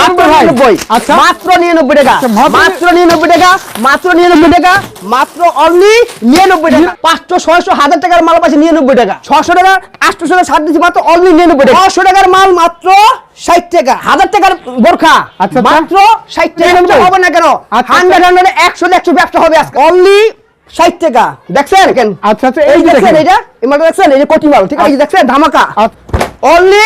মাত্র 99 ভাই। 99 আচ্ছা। মাত্র 99 টাকা। আচ্ছা, মাত্র- মাত্র 99 টাকা মাত্র 99 টাকা মাত্র অনলি 99 টাকা। 500 600 হাজার টাকার মাল পাচ্ছে 99 টাকা। 600 টাকা 800 টাকা ছাড় দিচ্ছি মাত্র অনলি 99 টাকা। 900 টাকার মাল মাত্র 60 টাকা। হাজার টাকার বোরখা। আচ্ছা, আচ্ছা। মাত্র 60 টাকা। হবে না কেন? 100 100 100 100 ব্যবসা হবে অনলি 60 টাকা। দেখছেন? কেন আচ্ছা, আচ্ছা, এই দেখছেন এটা এই মালটা দেখছেন? এই যে কোটি মাল ঠিক আছে? দেখছেন? ধামাকা। অনলি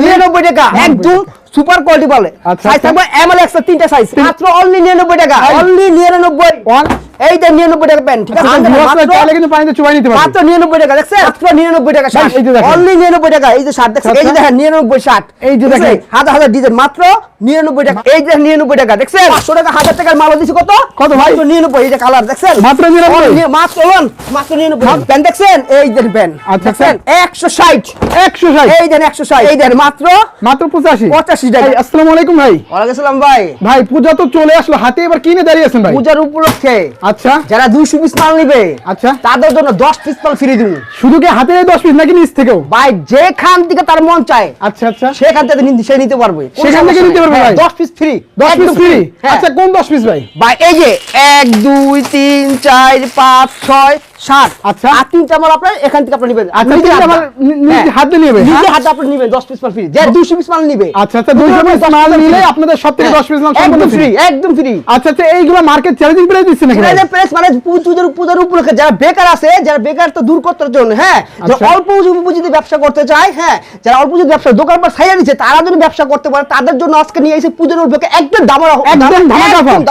নিরানব্বই টাকা। একদম সুপার কোয়ালিটি পালে আচ্ছা, সাইজ আচ্ছা। থাকবে এম এল এক্স তিনটা সাইজ মাত্র অনলি নিরানব্বই টাকা এই। অনলি নিরানব্বই One- এই যে নিরানব্বই টাকা প্যান্ট ঠিক আছে আচ্ছা, কিন্তু পানিতে চুবাই নিতে পারবে। মাত্র নিরানব্বই টাকা দেখছেন মাত্র নিরানব্বই টাকা শার্ট এই যে দেখেন। অনলি নিরানব্বই টাকা এই যে শার্ট দেখছেন এই যে আচ্ছা। দেখেন নিরানব্বই শার্ট এই যে দেখেন। হাজার হাজার ডিজাইন মাত্র নিরানব্বই টাকা এই যে নিরানব্বই টাকা দেখছেন পাঁচশো টাকা হাজার টাকার মাল দিচ্ছি কত কত ভাই? মাত্র নিরানব্বই এই যে কালার দেখছেন মাত্র 99? মাত্র লোন মাত্র নিরানব্বই প্যান্ট দেখছেন এই যে প্যান্ট আচ্ছা, দেখছেন একশো ষাট 160 এই দেন একশো এই দেন মাত্র মাত্র 85 পঁচাশি টাকা। ভাই, আসসালামু আলাইকুম ভাই ওয়ালাইকুম ভাই ভাই পূজা তো চলে আসলো হাতে এবার কিনে দাঁড়িয়ে আছেন ভাই পূজার উপলক্ষে আচ্ছা। যারা দুইশো পিস মাল নিবে আচ্ছা। তাদের জন্য দশ পিস মাল ফ্রি দিব। শুধু কি হাতে 10 পিস নাকি নিচ থেকেও? ভাই যেখান থেকে তার মন চায় আচ্ছা আচ্ছা। সেখান থেকে সে নিতে পারবে। সেখান থেকে নিতে পারবে হ্যাঁ, ভাই? দশ পিস ফ্রি 10 পিস ফ্রি আচ্ছা কোন 10 পিস ভাই? ভাই এই যে এক দুই তিন চার পাঁচ ছয় সাত আচ্ছা। আর তিনটা মাল আপনার এখান থেকে আপনি নিবেন। আচ্ছা, তিনটা মাল নিজে হ্যাঁ, হাতে নিবে, নিজে হ্যাঁ? হাতে আপনি নিবেন দশ পিস মাল ফ্রি যে দুশো পিস মাল নিবে। আচ্ছা আচ্ছা 200 পিস মাল নিলে আপনাদের সব থেকে 10 পিস মাল একদম ফ্রি একদম ফ্রি আচ্ছা আচ্ছা এইগুলো মার্কেট চ্যালেঞ্জিং প্রাইস দিচ্ছেন নাকি মানে পুজোর পূজার উপলক্ষে যারা বেকার আছে যারা বেকার তো দূর করতে জন্য হ্যাঁ? যে আচ্ছা। অল্প পুঁজিতে ব্যবসা করতে চায় হ্যাঁ? যারা অল্প পুঁজিতে ব্যবসা দোকান পর ছাইয়া দিচ্ছে তারা যদি ব্যবসা করতে পারে তাদের জন্য আজকে নিয়ে এসে পুজোর উপলক্ষে একদম ধামাকা একদম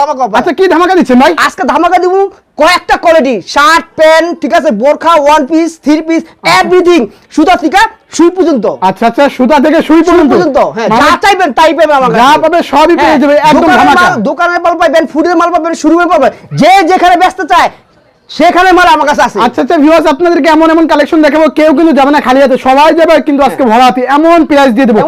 ধামাকা আচ্ছা কি ধামাকা দিচ্ছেন ভাই? আজকে ধামাকা দিব কয়েকটা কোয়ালিটি শার্ট প্যান্ট ঠিক আছে বোরখা one piece three piece everything সুতা থেকে সুই পর্যন্ত। আচ্ছা আচ্ছা সুতা থেকে সুই পর্যন্ত। হ্যাঁ মানে যা চাইবেন তাই পাবেন আমার যা। পাবে সবই পেয়ে হ্যাঁ, যাবে একদম দোকানের ধামাকা। মাল দোকানের মাল পাবেন ফুডের মাল পাবেন শুরুমের পাবেন। যে যেখানে ব্যস্ত চায় সেখানে মাল আমার কাছে আছে। আচ্ছা আচ্ছা ভিউয়ার্স আপনাদেরকে এমন এমন কালেকশন দেখাবো কেউ কিন্তু যাবে না খালি হাতে সবাই যাবে কিন্তু আজকে ভরা হাতে এমন প্রাইস দিয়ে দিব।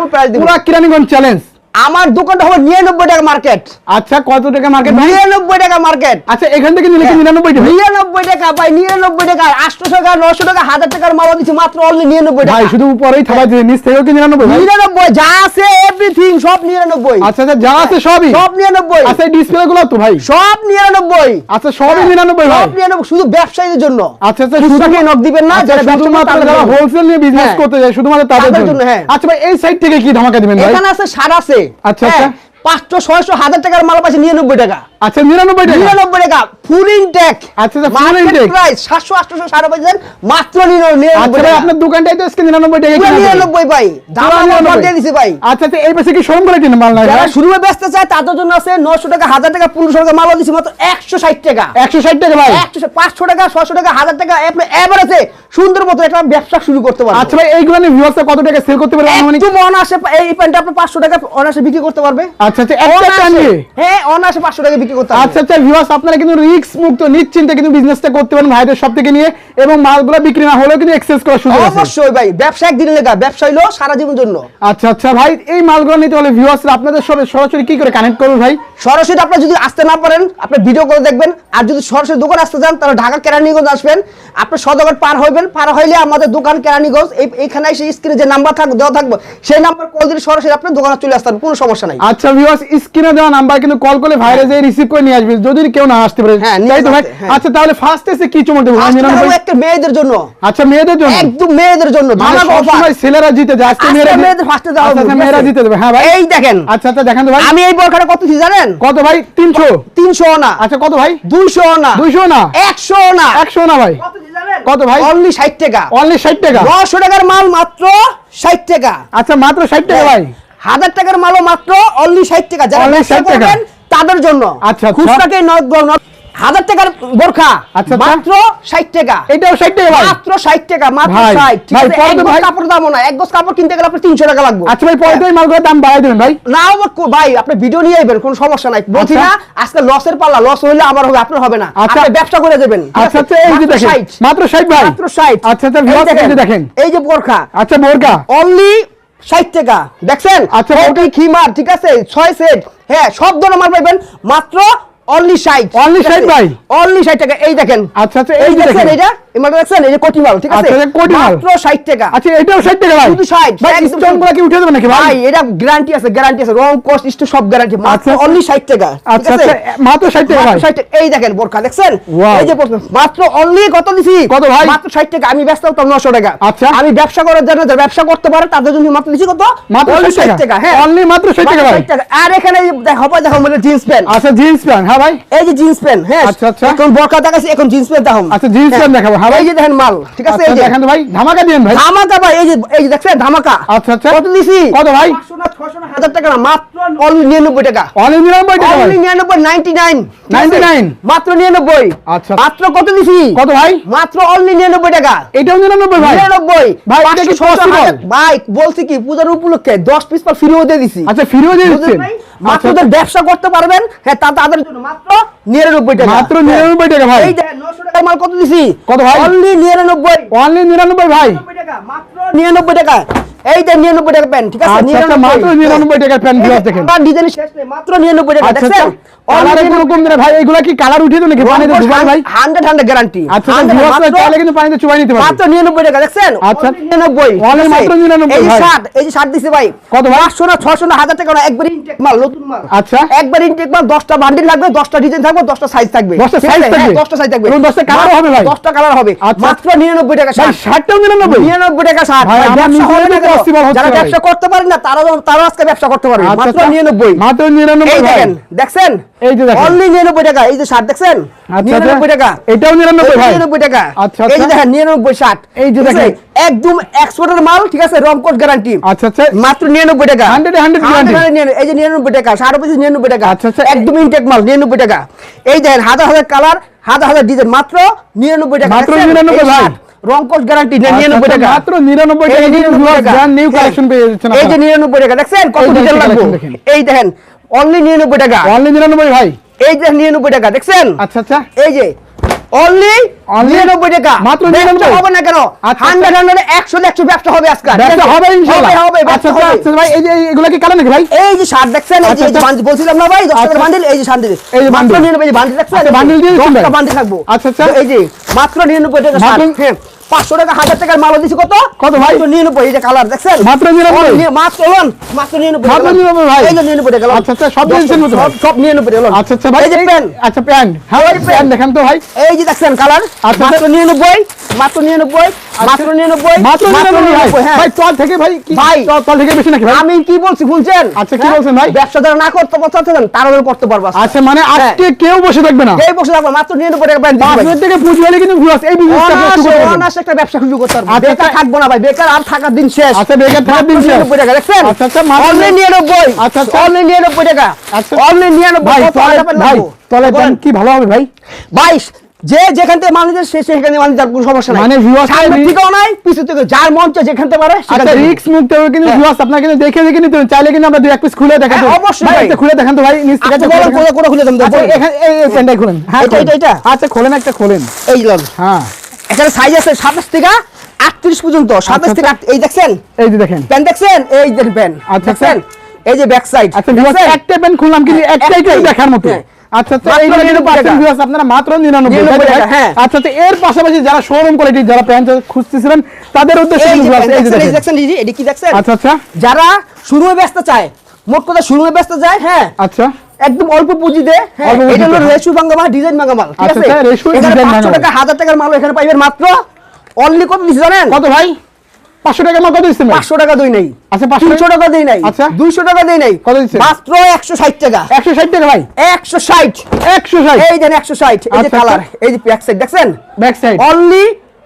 পুরো কিরানীগঞ্জ চ্যালেঞ্জ আমার দোকানটা হবে নিরানব্বই টাকা মার্কেট আচ্ছা কত টাকা মার্কেট নিরানব্বই টাকা মার্কেট আচ্ছা এখান থেকে নিলে নিরানব্বই টাকা? নিরানব্বই টাকা ভাই নিরানব্বই টাকা। আটশো টাকা নশো টাকা হাজার টাকার মাল দিচ্ছি মাত্র অনলি নিরানব্বই টাকা। শুধু উপরেই থাকা যে নিচ থেকেও কি নিরানব্বই নিরানব্বই যা আছে এভরিথিং সব নিরানব্বই। আচ্ছা আচ্ছা যা আছে সবই? সব নিরানব্বই। আচ্ছা ডিসপ্লে গুলো তো ভাই? সব নিরানব্বই। আচ্ছা সবই নিরানব্বই ভাই? সব নিরানব্বই শুধু ব্যবসায়ীদের জন্য। আচ্ছা আচ্ছা খুচরাকে নক দিবেন না আচ্ছা, যারা ব্যবসা যারা হোলসেল নিয়ে বিজনেস হ্যাঁ। করতে যায় শুধুমাত্র তাদের জন্য, হ্যাঁ। আচ্ছা ভাই এই সাইড থেকে কি ধামাকা দিবেন ভাই? এখানে আছে সার আছে। আচ্ছা, হ্যাঁ, আচ্ছা। পাঁচশো ছয়শো হাজার টাকার মাল পাচ্ছে নিরানব্বই টাকা। আচ্ছা নিরানব্বই টাকা? নিরানব্বই টাকা ফুল ইনটেক আচ্ছা, আচ্ছা, প্রাইস সাতশো আটশো সাড়ে পাঁচশো মাত্র আচ্ছা নিরানব্বই টাকা। আপনার দোকানটাই তো আজকে নিরানব্বই টাকা। নিরানব্বই ভাই। দাম পুরো আমার নিরানব্বই। দিয়ে দিছি ভাই। আচ্ছা আচ্ছা এই পাশে কি শোরুম করে কিনে মাল নাই যারা শুরুতে ব্যস্ত চায় তাদের জন্য আছে নশো টাকা হাজার টাকা পনেরোশো টাকা মাল দিছি মাত্র একশো ষাট টাকা। একশো ষাট টাকা ভাই? একশো পাঁচশো টাকা ছশো টাকা হাজার টাকা এভারেজে সুন্দর মতো একটা ব্যবসা শুরু করতে আচ্ছা ভাই এইগুলো নিয়ে কত টাকা সেল করতে অনাসে এই প্যান্টটা আপনি পাঁচশো টাকা অনাসে বিক্রি করতে পারবে। আচ্ছা আচ্ছা একটা। হ্যাঁ অনাসে পাঁচশো টাকা বিক্রি করতে আচ্ছা আচ্ছা ভিউয়ার্স আপনারা কিন্তু রিস্ক মুক্ত নিশ্চিন্তে কিন্তু বিজনেসটা করতে পারেন ভাইদের সব থেকে নিয়ে এবং মালগুলো বিক্রি না হলেও কিন্তু এক্সচেঞ্জ করার সুযোগ আছে। অবশ্যই ভাই ব্যবসা একদিনের লেখা ব্যবসা হইল সারা জীবন জন্য। আচ্ছা আচ্ছা ভাই এই মালগুলো নিতে হলে ভিউয়ার্সরা আপনাদের সবে সরাসরি কি করে কানেক্ট করবে ভাই? সরাসরি আপনি যদি আসতে না পারেন আপনি ভিডিও করে দেখবেন। আর যদি সরাসরি দোকান আসতে চান তাহলে ঢাকা কেরানীগঞ্জ আসবেন। আপনি সদগর পার হইবেন পার হইলে আমাদের দোকান কেরানীগঞ্জ এইখানে স্ক্রিনে যে নাম্বার থাকবে দেওয়া থাকবে সেই নাম্বার কল দিলে সরাসরি আপনি দোকানে চলে আসতে কোনো সমস্যা নাই। আচ্ছা ভিউয়ার্স স্ক্রিনে দেওয়া নাম্বার কিন্তু কল করলে ভাইরে যে রিসিভ করে নিয়ে আসবে। যদি কেউ না আসতে পারে। হ্যাঁ, তাই তো ভাই? হ্যাঁ। আচ্ছা তাহলে ফার্স্ট এসে কি চমক দেবো? একটা মেয়েদের জন্য। আচ্ছা মেয়েদের জন্য। একদম মেয়েদের জন্য মানে ছেলেরা জিতে যায় আজকে মেয়েরা মেয়েদের ফার্স্টে দেওয়া আচ্ছা আচ্ছা, মেয়েরা জিতে দেবে। হ্যাঁ ভাই। এই দেখেন। আচ্ছা আচ্ছা দেখান তো ভাই। আমি এই বরখাটা কত দিচ্ছি জানেন? কত ভাই? তিনশো। তিনশো না আচ্ছা কত ভাই? দুইশো না দুইশো না একশো না একশো না ভাই। কত কত ভাই? অনলি ষাট টাকা। অনলি ষাট টাকা। নশো টাকার মাল মাত্র ষাট টাকা। আচ্ছা মাত্র ষাট টাকা ভাই। হাজার টাকার মালও মাত্র অনলি ষাট টাকা। যারা ব্যবসা করবেন তাদের জন্য। আচ্ছা, আচ্ছা। খুচরাকে হাজার টাকার বোরখা আচ্ছা, আচ্ছা। মাত্র ষাট টাকা। এটাও ষাট টাকা মাত্র ষাট টাকা মাত্র ষাট। ভাই, কাপড় না এক গজ কাপড় কিনতে গেলে আপনার তিনশো টাকা লাগবে। আচ্ছা ভাই পরে মালগুলোর দাম বাড়াই দেবেন ভাই। না ভাই আপনি ভিডিও নিয়ে আইবেন কোনো সমস্যা নাই। বলছি। না আজকে লসের পাল্লা লস হইলে আমার হবে আপনার হবে না। আচ্ছা। ব্যবসা করে যাবেন ঠিক আচ্ছা আচ্ছা এই যে মাত্র দেখেন মাত্র ষাট ভাই। মাত্র ষাট। আচ্ছা আচ্ছা এই যে দেখেন এই যে বোরখা। আচ্ছা বোরকা অনলি ষাট টাকা। দেখছেন? আচ্ছা, কি খিমার ঠিক আছে? ছয় সেট হ্যাঁ সব ধরনের মাল পাইবেন মাত্র অনলি ষাট। অনলি 60 ভাই? অনলি ষাট টাকা। এই দেখেন। আচ্ছা আচ্ছা এই দেখেন। এটা দেখছেন? এই যে কোটি মাল ঠিক আছে? আচ্ছা, কোটি মাল। মাত্র 60 টাকা। আচ্ছা এটাও 60 টাকা ভাই। শুধু 60 ভাই স্টোনগুলো কি উঠে দেবে নাকি ভাই? ভাই এটা গ্যারান্টি আছে গ্যারান্টি আছে। রং কস্ট স্টো সব গ্যারান্টি মাত্র আচ্ছা, আচ্ছা। অনলি 60 টাকা আচ্ছা আচ্ছা মাত্র 60 টাকা ভাই। 60 টাকা। এই দেখেন বোরকা দেখছেন? এই যে মাত্র অনলি কত দিছি? কত ভাই? মাত্র 60 টাকা আমি ব্যস্ত হতাম 900 টাকা। আচ্ছা। আমি ব্যবসা করার জন্য যারা ব্যবসা করতে পারে তাদের জন্য মাত্র দিছি কত? মাত্র 60 টাকা হ্যাঁ। অনলি মাত্র 60 টাকা ভাই। 60 টাকা। আর এখানে এই যে দেখো মানে জিন্স প্যান্ট আচ্ছা জিন্স প্যান্ট হ্যাঁ ভাই। এই যে জিন্স প্যান্ট হ্যাঁ। আচ্ছা, আচ্ছা। এখন বরকা দেখাচ্ছি এখন জিন্স প্যান্ট দেখো আচ্ছা জিন্স প্যান্ট দেখাবো ভাই এই যে দেখেন মাল ঠিক আছে আচ্ছা এই যে। দেখেন ভাই ধামাকা দিন ভাই। ধামাকা ভাই এই যে এই যে দেখছেন ধামাকা? আচ্ছা আচ্ছা। কত দিছি? কত ভাই? 500 না 600 না 1000 টাকা না মাত্র 99 টাকা। অনলি 99 টাকা অনলি 99 99 ঠিক আছে? 99 মাত্র 99 আচ্ছা। মাত্র কত দিছি? কত ভাই? মাত্র অনলি 99 টাকা। এটাও 99 ভাই। 99 ভাই, এটা কি 500 ভাই বলছি কি পূজার উপলক্ষে 10 পিস পার ফ্রিও দিয়ে দিছি। আচ্ছা ফিরিও দিয়ে দিচ্ছেন? মাত্র আচ্ছা, ব্যবসা করতে পারবেন হ্যাঁ তা তাদের জন্য মাত্র 99 টাকা। মাত্র 99 টাকা ভাই। এই দেখেন 900 টাকার মাল কত দিছি? কত ভাই? অনলি 99 অনলি 99 ভাই। 99 টাকা মাত্র 99 টাকা। এই যে 99 টাকা প্যান্ট ঠিক আছে? আচ্ছা, আচ্ছা, মাত্র 99 টাকার প্যান্ট যে viewers দেখেন। ডিজাইন শেষ নেই মাত্র 99 টাকা আচ্ছা দেখছেন? আচ্ছা কালারে কোনো কম দেয় ভাই এগুলা কি কালার উঠিয়ে দেবে নাকি? পানিতে ডুবাই ভাই? 100 100 গ্যারান্টি আচ্ছা ভিউয়ার্স কিন্তু পানিতে চুবাই নিতে পারবে। মাত্র 99 টাকা দেখছেন? আচ্ছা। 99 Only মাত্র 99 এই শার্ট এই যে শার্ট দিছি ভাই কত ভাই? 500 না 600 না 1000 টাকা না একবার ইনটেক মাল নতুন মাল। আচ্ছা। একবার ইনটেক মাল 10টা বান্ডিল লাগবে 10টা ডিজাইন থাকবে 10টা সাইজ থাকবে। 10টা ঠিক থাকবে? 10টা সাইজ থাকবে। এবং 10টা colour হবে ভাই? 10টা কালার হবে। আচ্ছা। মাত্র 99 টাকা শার্ট শার্টটাও 99 99 টাকা শার্ট ভাই, ভাই, ব্যবসা হবে না তো হচ্ছে যারা ব্যবসা করতে পারেন না তারা তারা আজকে ব্যবসা করতে পারবে। আচ্ছা, মাত্র আচ্ছা। 99 মাত্র 99 এই দেখেন দেখছেন? এই যে দেখেন। অনলি 99 টাকা এই যে শার্ট দেখছেন আচ্ছা, 99 টাকা এটাও 99 ভাই 99 টাকা আচ্ছা, এই যে আচ্ছা। দেখেন 99 শার্ট এই যে দেখেন। একদম এক্সপোর্টের মাল ঠিক আছে রং কোড গ্যারান্টি আচ্ছা আচ্ছা মাত্র 99 টাকা 100 100 guarantee। 100 এই যে 99 টাকা শার্ট পিস 99 টাকা আচ্ছা, আচ্ছা। একদম ইনটেক মাল 99 টাকা এই দেখেন হাজার হাজার কালার হাজার হাজার ডিজাইন মাত্র 99 টাকা মাত্র দেখছেন? 99 এই ভাই। শার্ট, গ্যারান্টি আচ্ছা, 99 টাকা মাত্র 99 টাকা এই কিন্তু 99 viewers টাকা। brand new হ্যাঁ। collection পেয়ে যাচ্ছেন এই যে 99 টাকা দেখছেন কত এই ডিজাইন লাগবে এই দেখেন অনলি 99 টাকা। অনলি 99 ভাই। এই যে 99 টাকা দেখছেন? আচ্ছা আচ্ছা। এই যে অনলি Only 99 টাকা। মাত্র 99 হবে না কেন? আচ্ছা, 100 100 100 100 ব্যবসা হবে আজকে ব্যবসা হবে ইনশাআল্লাহ হবে হবে আচ্ছা আচ্ছা আচ্ছা ভাই এই যে এগুলা কি কালার নাকি ভাই? এই যে শার্ট দেখছেন এই যে আচ্ছা, আচ্ছা। বান্ডিল বলছিলাম না ভাই? 10 টাকার আচ্ছা। বান্ডিল এই যে শান্তি এই যে। 99 এই বান্ডিল দেখছেন? আচ্ছা, দিয়ে 10 বান্ডিল থাকব। আচ্ছা, আচ্ছা। এই যে মাত্র 99 টাকা শার্ট মাত্র- 500 টাকা 1000 টাকার মাল দিছি কত? কত ভাই? মাত্র 99 এই যে কালার দেখছেন? মাত্র 99? Only মাত্র লন মাত্র 99 মাত্র 99 ভাই? এই যে 99 টাকা লন। আচ্ছা, আচ্ছা, সব দিয়েছেন মতো সব- সব 99 টাকা আচ্ছা আচ্ছা ভাই। এই যে আচ্ছা প্যান্ট হ্যাঁ ভাই প্যান্ট দেখেন তো ভাই। এই যে দেখছেন কালার? আচ্ছা, মাত্র আচ্ছা। 99 মাত্র 99 মাত্র 99 মাত্র 99 ভাই। হ্যাঁ। ভাই তল থেকে ভাই কি ভাই। তল থেকে বেশি নাকি আমি কি বলছি শুনছেন আচ্ছা, কি বলছেন ভাই? ব্যবসা যারা না করতে পারছেন তারা করতে পারব আচ্ছা মানে হ্যাঁ। আজকে কেউ বসে থাকবে না? এই বসে থাকব মাত্র 99 টাকা মিনিট থেকে পুঁজি হলে কিন্তু এই বিজনেসটা একটা ব্যবসা শুরু করতে পারব আচ্ছা, বেকার আচ্ছা। থাকব না ভাই বেকার আর থাকার দিন শেষ আচ্ছা বেকার থাকার দিন শেষ 99 টাকা দেখছেন আচ্ছা, আচ্ছা, অনলি 99 আচ্ছা, আচ্ছা। অনলি 99 টাকা আচ্ছা। অনলি 99 ভাই তলে। কি ভালো হবে ভাই বাইশ যে যেখান থেকে মাল নিতে সে সেখানে মাল নিতে আর কোনো সমস্যা নাই মানে সামনের রি- থেকেও নাই পিছু থেকে যার মন চায় যেখান থেকে পারে আচ্ছা রিক্স মুক্ত হবে কিন্তু হ্যাঁ। ভিউয়ার্স আপনারা কিন্তু দেখে দেখে নিতে। চাইলে কিন্তু আমরা দুই এক পিস খুলে দেখাতে হ্যাঁ, অবশ্যই ভাই। একটা খুলে দেখান তো ভাই নিচ থেকে আচ্ছা, বলেন। কোথায়- কোথায় খুলে দেন, আচ্ছা, এখানে এই প্যান্টটাই খুলেন হ্যাঁ এটা, এটা, এটা? আচ্ছা খোলেন একটা খোলেন এই লন হ্যাঁ এখানে সাইজ আছে সাতাশ থেকে আটত্রিশ পর্যন্ত। সাতাশ আচ্ছা, থেকে এই দেখছেন? এই যে দেখেন। প্যান দেখছেন? এই যে প্যান আচ্ছা, দেখছেন? এই যে ব্যাক সাইড আচ্ছা একটা প্যান্ট খুললাম কিন্তু হ্যাঁ, একটাই দেখার মতো। আচ্ছা আচ্ছা এই 99 পাচ্ছেন টাকা। ভিউয়ার্স আপনারা মাত্র 99 99 তাই তো ভাই? টাকা। আচ্ছা তো এর পাশাপাশি যারা শোরুম কোয়ালিটি প্যান্ট খুঁজতেছিলেন তাদের উদ্দেশ্যে এই প্যান কি দেখছেন? আচ্ছা আচ্ছা। শুরুমে ব্যস্ত চায় মোট কথা শুরুমে ব্যস্ত যায় হ্যাঁ। আচ্ছা। একদম অল্প পুঁজিতে হ্যাঁ। এটা হলো হ্যাঁ। রেশু ভাঙ্গামাল ডিজাইন ভাঙ্গামাল ঠিক আচ্ছা, আছে? আচ্ছা, রেশু এখানে design 500 টাকা হাজার টাকার মাল এখানে পাইবেন মাত্র। অনলি কত দিছি জানেন? কত ভাই? 500 টাকা মাল কত দিচ্ছেন ভাই? 500 টাকা দই নাই। আচ্ছা 500 300 টাকা দেই নাই। আচ্ছা। 200 টাকা দেই নাই। কত দিচ্ছে? মাত্র 160 টাকা। 160 টাকা ভাই? 160 160 এই দেন 160 এই যে আচ্ছা, কালার আচ্ছা। এই যে ব্যাক সাইড দেখছেন? ব্যাক সাইড অনলি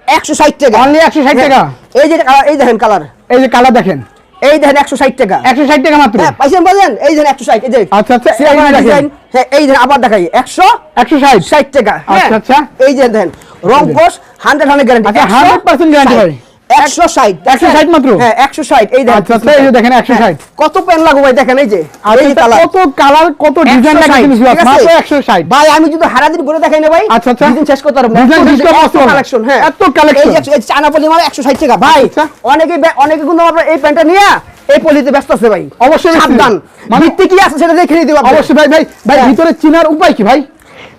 160 টাকা। Only 160 টাকা? এই যে এই দেখেন কালার এই যে কালার দেখেন। এই দেখেন 160 টাকা। 160 টাকা মাত্র? হ্যাঁ পাইছেন বলেন এই দেখেন 160 এই যে আচ্ছা, আচ্ছা, দেখেন। হ্যাঁ এই দেখেন আবার দেখাই। 100 160 ষাট। টাকা হ্যাঁ? আচ্ছা, আচ্ছা। এই যে দেন রং কোষ হান্ড্রেড হান্ড্রেড গ্যারান্টি আচ্ছা, 100% একশো ষাট। মাত্র? হ্যাঁ একশো ষাট। এই দেখেন আচ্ছা, আচ্ছা, 160 হ্যাঁ, কত ভাই দেখেন এই যে আচ্ছা কত কালার কত ডিজাইন লাগে 160 ভাই আমি যদি হারা ঘুরে দেখাই না ভাই আচ্ছা, আচ্ছা। শেষ করতে পারব। কালেকশন হ্যাঁ। এত collection। এই যে এই যে চায়না পলি মাল 160 টাকা। ভাই। অনেকে অনেকে কিন্তু এই প্যান্টটা নিয়ে এই পলিতে ব্যস্ত আছে ভাই। অবশ্যই। সাবধান। মানে- কি আছে সেটা দেখে নিতে পারবেন অবশ্যই ভাই ভাই ভাই হ্যাঁ। ভিতরে চিনার উপায় কি ভাই?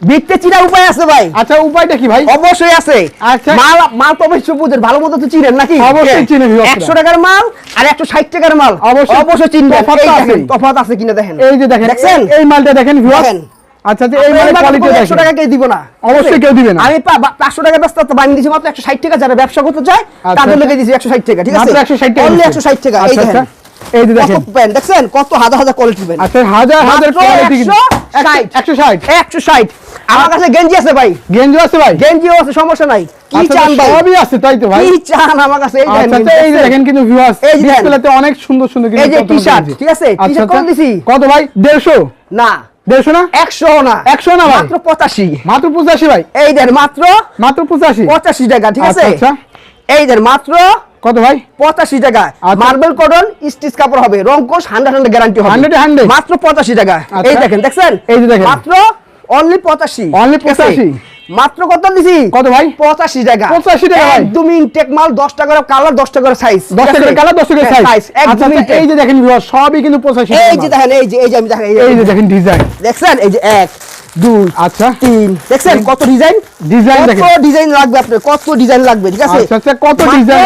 বিকতে চিনার উপায় আছে ভাই। আচ্ছা উপায়টা কি ভাই? অবশ্যই আছে। আচ্ছা। মাল মাল তো অবশ্যই বুঝেন ভালো মতো তো চিনেন নাকি? অবশ্যই চিনি viewers রা। একশো টাকার মাল আর একশো ষাট টাকার মাল। অবশ্যই অবশ্যই চিনবেন। তফাৎ এই তফাৎ আছে কিনা দেখেন। এই যে দেখেন দেখছেন? এই- মালটা দেখেন ভিউয়ার্স আচ্ছা এই মালের কোয়ালিটি দেখেন। টাকা কেউ দিব না। অবশ্যই কেউ দিবে না। আমি পা- বা- পাঁচশো টাকা ব্যস্ত তো বানিয়ে দিয়েছি মাত্র একশো ষাট টাকা। যারা ব্যবসা করতে চায় আচ্ছা, তাদের। লেগে একশো ষাট টাকা ঠিক আছে? মাত্র 160 টাকা। একশো ষাট টাকা এই আচ্ছা, দেখেন। এই যে কত দেখেন। প্যান্ট দেখছেন? কত হাজার হাজার কোয়ালিটি প্যান্ট আচ্ছা হাজার হাজার কোয়ালিটি কিন্তু। 160 একশো ষাট। একশো ষাট। আমার কাছে গেঞ্জি আছে ভাই। গেঞ্জি আছে ভাই? গেঞ্জিও আছে সমস্যা নাই। কি আচ্ছা, চান ভাই? সবই আছে তাই তো ভাই? কি চান আমার কাছে? এই দেখেন আচ্ছা আচ্ছা এই দেখেন। কিন্তু ভিউয়ার্স ডিসপ্লেতে অনেক সুন্দর সুন্দর কিন্তু এই যে t-shirt, ঠিক আছে? আচ্ছা, t-shirt কত আচ্ছা। দিছি? কত ভাই? দেড়শো? না। দেড়শো না? একশো না। 100 না মাত্র পঁচাশি। মাত্র পঁচাশি ভাই? এই দেন মাত্র মাত্র পঁচাশি? পঁচাশি টাকা ঠিক আছে? আচ্ছা, আচ্ছা। এই দেন মাত্র কত ভাই? পঁচাশি টাকা। আচ্ছা। মার্বেল কটন স্টিচ কাপড় হবে। হান্ড্রেড হান্ড্রেড গ্যারান্টি হবে। 100 100 মাত্র পঁচাশি টাকা। আচ্ছা। এই দেখেন দেখছেন? এই যে দেখেন। মাত্র অনলি পঁচাশি। Only ঠিক 85 মাত্র কত দিছি? কত ভাই? পঁচাশি টাকা 85 টাকা। একদম ইনটেক মাল দশ টাকা করে কালার দশ টাকা করে সাইজ দশ টাকার কালার দশ টাকার সাইজ সাইজ আচ্ছা একদম আচ্ছা, এই যে দেখেন সবই কিন্তু পঁচাশি এই যে দেখেন এই যে এই যে আমি দেখেন এই যে দেখেন। ডিজাইন দেখছেন? এই যে এক দুই আচ্ছা। তিন। দেখছেন কত ডিজাইন ডিজাইন কত ডিজাইন লাগবে আপনার? কত ডিজাইন লাগবে? ঠিক আছে? আচ্ছা আচ্ছা কত ডিজাইন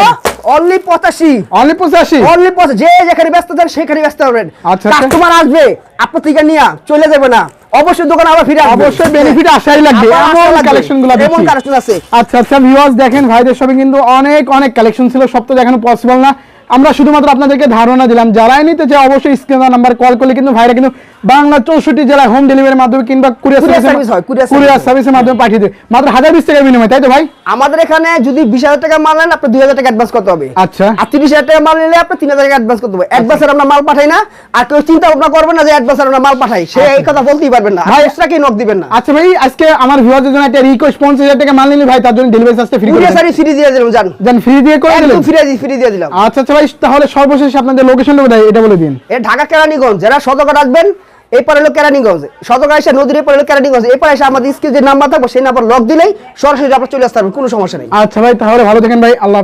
অনলি পঁচাশি। অনলি পঁচাশি? অনলি পঁচাশি। যে যেখানে ব্যস্ত দেন সেখানে ব্যস্ত হবেন। আচ্ছা, আচ্ছা। কাস্টমার আসবে আপনার থেকে নিয়ে চলে যাবে না। অবশ্যই দোকানে আবার ফিরে আসবে। অবশ্যই বেনিফিট আসাই লাগবে। এমন। কালেকশনগুলো এমন কালেকশন আছে। আচ্ছা আচ্ছা ভিউয়ার্স দেখেন ভাইদের সবে কিন্তু অনেক অনেক কালেকশন ছিল সব তো দেখানো পসিবল না। আমরা শুধুমাত্র আপনাদেরকে ধারণা দিলাম যারাই নিতে চায় অবশ্যই স্ক্রিনার নাম্বার কল করলে কিন্তু ভাইরা কিন্তু বাংলা চৌষট্টি জেলায় হোম ডেলিভারির মাধ্যমে কিংবা কুরিয়ার সার্ভিসের হয়, কুরিয়ার সার্ভিসের মাধ্যমে পাঠিয়ে দেবে। মাত্র হাজার বিশ টাকার বিনিময় তাই তো ভাই? আমাদের এখানে যদি বিশ হাজার টাকা মাল নেন আপনার দুই হাজার টাকা অ্যাডভান্স করতে হবে। আচ্ছা। আর তিরিশ হাজার টাকা মাল নিলে আপনার তিন হাজার টাকা অ্যাডভান্স করতে হবে। অ্যাডভান্সের আমরা মাল পাঠাই না আর কেউ চিন্তা ভাবনা করবে না যে অ্যাডভান্সের আমরা মাল পাঠাই। সে এই কথা বলতেই পারবেন না। ভাই- এক্সট্রা কি নক দিবেন না। আচ্ছা ভাই আজকে আমার ভিউয়ারদের জন্য একটা রিকোয়েস্ট পঞ্চাশ হাজার টাকা মাল নিলে ভাই তার জন্য ডেলিভারি চার্জটা ফ্রি কুরিয়ার সার্ভিস ফ্রি দিয়ে দিলাম জান। দেন ফ্রি দিয়ে করে একদম ফ্রি ফ্রি দিয়ে দিলাম। আচ্ছা আচ্ছা ভাই তাহলে সর্বশেষ আপনাদের লোকেশনটা এটা বলে দিন। এ ঢাকা কেরানীগঞ্জ যারা সদকার আসবেন এই হলো কেরানীগঞ্জ। শতক এসে নদীর এরপরে হলো কেরানীগঞ্জ। এই পারে এসে আমাদের স্কিল যে নাম্বার থাকবে সেই নাম্বার লক দিলেই সরাসরি আপনার চলে আসতে পারবেন, কোনো সমস্যা নেই। আচ্ছা ভাই, তাহলে ভালো থাকেন ভাই, আল্লাহ।